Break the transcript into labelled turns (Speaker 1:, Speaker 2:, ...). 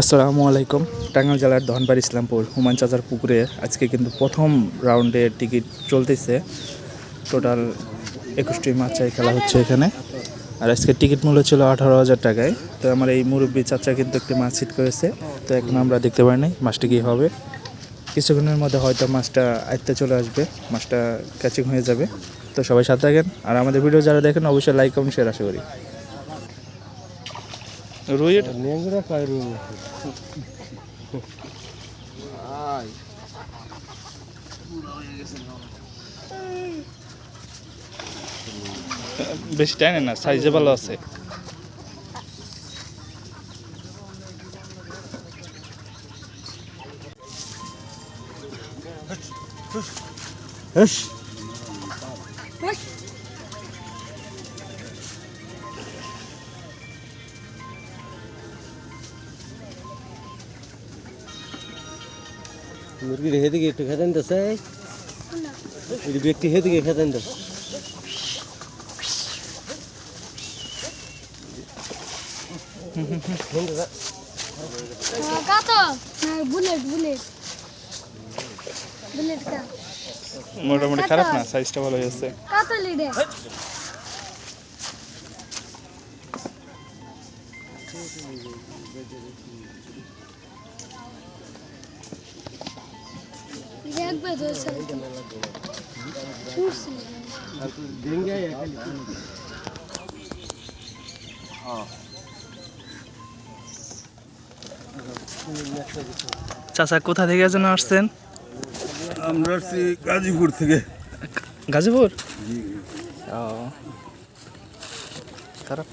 Speaker 1: আসসালামু আলাইকুম। টাঙ্গাইল জেলার ধনবাড়ি ইসলামপুর হুমান চাচার পুকুরে আজকে কিন্তু প্রথম রাউন্ডের টিকিট চলতেছে। টোটাল একুশটি মাচায় খেলা হচ্ছে এখানে। আর আজকে টিকিট মূল্য ছিল আঠারো হাজার টাকায়। তো আমার এই মুরব্বী চাচা কিন্তু একটি মাছ হিট করেছে। তো এখন আমরা দেখতে পাই নাই মাছটি কী হবে। কিছুক্ষণের মধ্যে হয়তো মাছটা আয়ত্তে চলে আসবে, মাছটা ক্যাচিং হয়ে যাবে। তো সবাই সাথে থাকেন। আর আমাদের ভিডিও যারা দেখেন, অবশ্যই লাইক কমেন্ট শেয়ার আশা করি। রুই এটা?
Speaker 2: কায়রু
Speaker 1: বেশি টাইনে না সাইজে ভালো আছে।
Speaker 2: মুরগির হেদিকে একটু খেতেন তো সাই এই ব্যক্তি হেদিকে খেতেন তো?
Speaker 3: কত বুলেট বুলেট। বুলেট কা
Speaker 1: মোটামুটি খারাপ না? সাইজটা ভালো হয়েছে। চাচা কোথা থেকে যেন আসছেন?
Speaker 4: আমরা আসছি গাজীপুর থেকে।
Speaker 1: গাজীপুর? ও। খারাপ